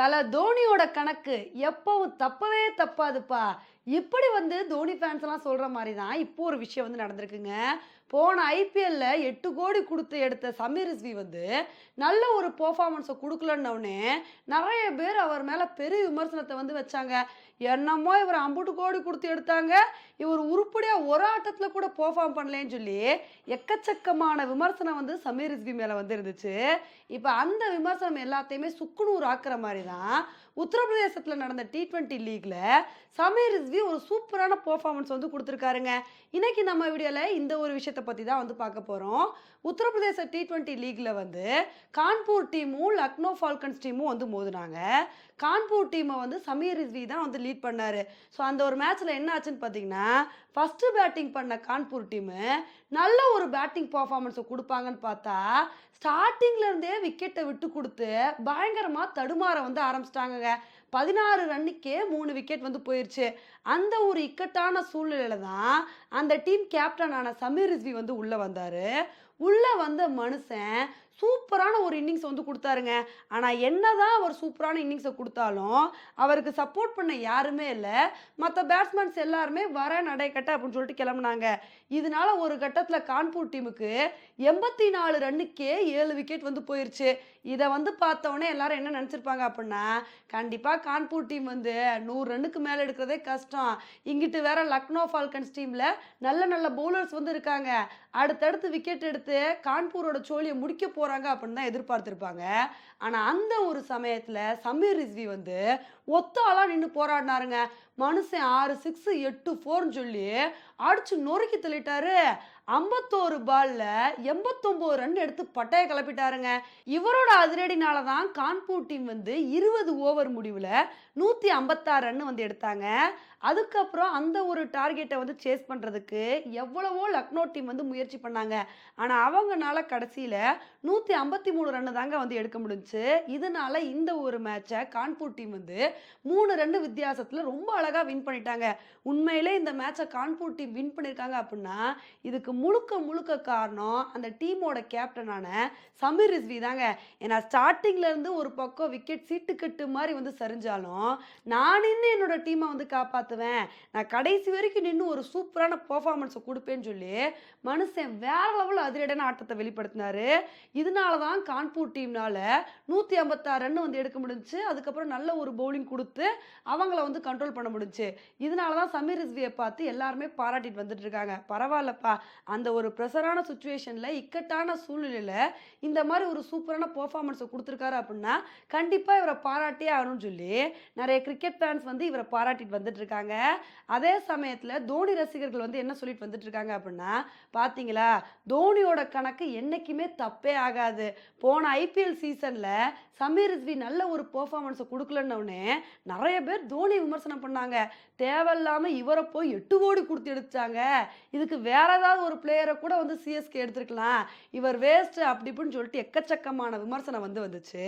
தலை தோனியோட கணக்கு எப்பவும் தப்பவே தப்பாதுப்பா. இப்படி வந்து தோனி ஃபேன்ஸ் எல்லாம் சொல்ற மாதிரி தான் இப்போ ஒரு விஷயம் வந்து நடந்திருக்குங்க. போன ஐபிஎல்ல எட்டு கோடி கொடுத்து எடுத்த சமீர் ரிஸ்வி வந்து நல்ல ஒரு பெர்ஃபார்மன்ஸை கொடுக்கலன்னொடனே நிறைய பேர் அவர் மேலே பெரிய விமர்சனத்தை வந்து வச்சாங்க. என்னமோ இவர் அம்புட்டு கோடி கொடுத்து எடுத்தாங்க. இவர் உருப்படியாக ஒரு ஆட்டத்தில் கூட பெர்ஃபார்ம் பண்ணலேன்னு சொல்லி எக்கச்சக்கமான விமர்சனம் வந்து சமீர் ரிஸ்வி மேலே வந்து இருந்துச்சு இப்போ அந்த விமர்சனம் எல்லாத்தையுமே சுக்குநூறு ஆக்குற மாதிரி தான் உத்தரப்பிரதேசத்தில் நடந்த டி ட்வெண்ட்டி லீக்ல சமீர் ரிஸ்வி ஒரு சூப்பரான பர்ஃபார்மன்ஸ் வந்து கொடுத்துருக்காருங்க. இன்றைக்கி நம்ம வீடியோவில் இந்த ஒரு விஷயத்தை பற்றி தான் வந்து பார்க்க போகிறோம் உத்தரப்பிரதேச டி ட்வெண்ட்டி லீக்ல வந்து கான்பூர் டீமும் லக்னோ ஃபால்கன்ஸ் டீமும் வந்து மோதினாங்க. கான்பூர் டீமை வந்து சமீர் ரிஸ்வி தான் வந்து லீட் பண்ணார். ஸோ அந்த ஒரு மேட்ச்சில் என்ன ஆச்சுன்னு பார்த்தீங்கன்னா ஃபஸ்ட்டு பேட்டிங் பண்ண கான்பூர் டீமு நல்ல ஒரு பேட்டிங் பர்ஃபார்மன்ஸை கொடுப்பாங்கன்னு பார்த்தா ஸ்டார்டிங்லேருந்தே விக்கெட்டை விட்டு கொடுத்து பயங்கரமாக தடுமாற வந்து ஆரம்பிச்சிட்டாங்கங்க. பதினாறு ரன்னுக்கே மூணு விக்கெட் வந்து போயிருச்சு. அந்த ஒரு இக்கட்டான சூழ்நிலையில தான் அந்த டீம் கேப்டனான சமீர் ரிஸ்வி வந்து உள்ளே வந்தார். உள்ளே வந்த மனுஷன் சூப்பரான ஒரு இன்னிங்ஸ் வந்து கொடுத்தாருங்க. ஆனால் என்னதான் அவர் சூப்பரான இன்னிங்ஸை கொடுத்தாலும் அவருக்கு சப்போர்ட் பண்ண யாருமே இல்லை. மற்ற பேட்ஸ்மேன்ஸ் எல்லாருமே வர நடைக்கட்ட அப்படின்னு சொல்லிட்டு கிளம்புனாங்க. இதனால ஒரு கட்டத்தில் கான்பூர் டீமுக்கு எண்பத்தி நாலு ரன்னுக்கே ஏழு விக்கெட் வந்து போயிருச்சு. இதை வந்து பார்த்தோன்னே எல்லாரும் என்ன நினச்சிருப்பாங்க அப்படின்னா கண்டிப்பாக கான்பூர் டீம் வந்து நூறு ரன்னுக்கு மேலே எடுக்கிறதே கஷ்டம். இங்கிட்டு வேற லக்னோ ஃபால்கன்ஸ் டீமில் நல்ல நல்ல பவுலர்ஸ் வந்து இருக்காங்க. அடுத்தடுத்து விக்கெட் எடுத்து கான்பூரோட சோழியை முடிக்க போகிற போகிறாங்க அப்படின்னு தான் எதிர்பார்த்துருப்பாங்க. ஆனால் அந்த ஒரு சமயத்தில் சமீர் ரிஸ்வி வந்து ஒத்தாலாம் நின்று போராடினாருங்க. மனுஷன் ஆறு சிக்ஸ் எட்டு ஃபோர்னு சொல்லி அடிச்சு நொறுக்கி தள்ளிட்டாரு. ஐம்பத்தோரு பால்ல எண்பத்தொம்போது ரன் எடுத்து பட்டையை கிளப்பிட்டாருங்க. இவரோட அதிரடினால தான் கான்பூர் டீம் வந்து இருபது ஓவர் முடிவில் நூற்றி ஐம்பத்தாறு ரன் வந்து எடுத்தாங்க. அதுக்கப்புறம் அந்த ஒரு டார்கெட்டை வந்து சேஸ் பண்ணுறதுக்கு எவ்வளவோ லக்னோ டீம் வந்து முயற்சி பண்ணாங்க. ஆனால் அவங்கனால கடைசியில் நூற்றி ஐம்பத்தி மூணு ரன்னு தாங்க வந்து எடுக்க முடிஞ்சுச்சு இதனால இந்த ஒரு மேட்சை கான்பூர் டீம் வந்து மூணு ரன் வித்தியாசத்தில் ரொம்ப அழகாக வின் பண்ணிட்டாங்க. உண்மையிலே இந்த மேட்சை கான்பூர் டீம் வின் பண்ணியிருக்காங்க அப்படின்னா இதுக்கு முழுக்க முழுக்க காரணம் அந்த டீமோட கேப்டனான சமீர் ரிஸ்வி தாங்க. ஏன்னா ஸ்டார்டிங்லேருந்து ஒரு பக்கம் விக்கெட் சீட்டுக்கட்டு மாதிரி வந்து சரிஞ்சாலும் நான் நின்று என்னோட டீமை வந்து காப்பாற்றுவேன் நான் கடைசி வரைக்கும் நின்று ஒரு சூப்பரான பர்ஃபார்மன்ஸை கொடுப்பேன்னு சொல்லி மனுஷன் வேற லெவலில் அதிரடியான ஆட்டத்தை வெளிப்படுத்தினாரு. இதனால தான் கான்பூர் டீம்னால நூற்றி ஐம்பத்தாறு ரன் வந்து எடுக்க முடிஞ்சுச்சு. அதுக்கப்புறம் நல்ல ஒரு பவுலிங் கொடுத்து அவங்கள வந்து கண்ட்ரோல் பண்ண முடிஞ்சுச்சு. இதனால தான் சமீர் ரிஸ்வியை பார்த்து எல்லாருமே பாராட்டிட்டு வந்துட்டு இருக்காங்க. பரவாயில்லப்பா. அந்த ஒரு ப்ரெஷரான சுச்சுவேஷனில் இக்கட்டான சூழ்நிலையில் இந்த மாதிரி ஒரு சூப்பரான பர்ஃபார்மன்ஸை கொடுத்துருக்காரு அப்படின்னா கண்டிப்பாக இவரை பாராட்டியே ஆகணும்னு சொல்லி நிறைய கிரிக்கெட் ஃபேன்ஸ் வந்து இவரை பாராட்டிட்டு வந்துட்டு இருக்காங்க. அதே சமயத்தில் தோனி ரசிகர்கள் வந்து என்ன சொல்லிட்டு வந்துட்டு இருக்காங்க அப்படின்னா பார்த்தீங்களா தோனியோட கணக்கு என்னைக்குமே தப்பே ஆகாது. போன ஐபிஎல் சீசனில் சமீர் ரிஸ்வி நல்ல ஒரு பர்ஃபார்மன்ஸை கொடுக்கலன்னொடனே நிறைய பேர் தோனி விமர்சனம் பண்ணாங்க. தேவையில்லாமல் இவரை போய் எட்டு கோடி கொடுத்து எடுத்து எடுத்தாங்க இதுக்கு வேற ஏதாவது ஒரு பிளேயரை கூட வந்து சிஎஸ்கே எடுத்திருக்கலாம். இவர் வேஸ்ட் அப்படி இப்படின்னு சொல்லிட்டு எக்கச்சக்கமான விமர்சனம் வந்து வந்துச்சு.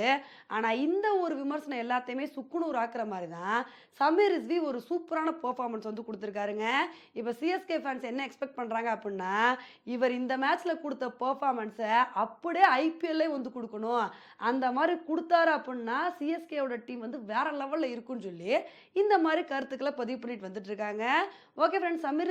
ஆனால் இந்த ஒரு விமர்சனம் எல்லாத்தையுமே சுக்குநூறு ஆக்குற மாதிரி தான் சமீர் ரிஸ்வி ஒரு சூப்பரான பர்ஃபார்மன்ஸ் வந்து கொடுத்துருக்காருங்க. இப்போ சிஎஸ்கே ஃபேன்ஸ் என்ன எக்ஸ்பெக்ட் பண்ணுறாங்க அப்படின்னா இவர் இந்த மேட்ச்சில் கொடுத்த பர்ஃபார்மன்ஸை அப்படியே ஐபிஎல்லே வந்து கொடுக்கணும். அந்த மாதிரி கொடுத்தாரு அப்படின்னா சிஎஸ்கேவோட டீம் வந்து வேற லெவலில் இருக்குன்னு சொல்லி இந்த மாதிரி கருத்துக்களை பதிவு பண்ணிட்டு வந்துட்டு இருக்காங்க. Okay friends Sameer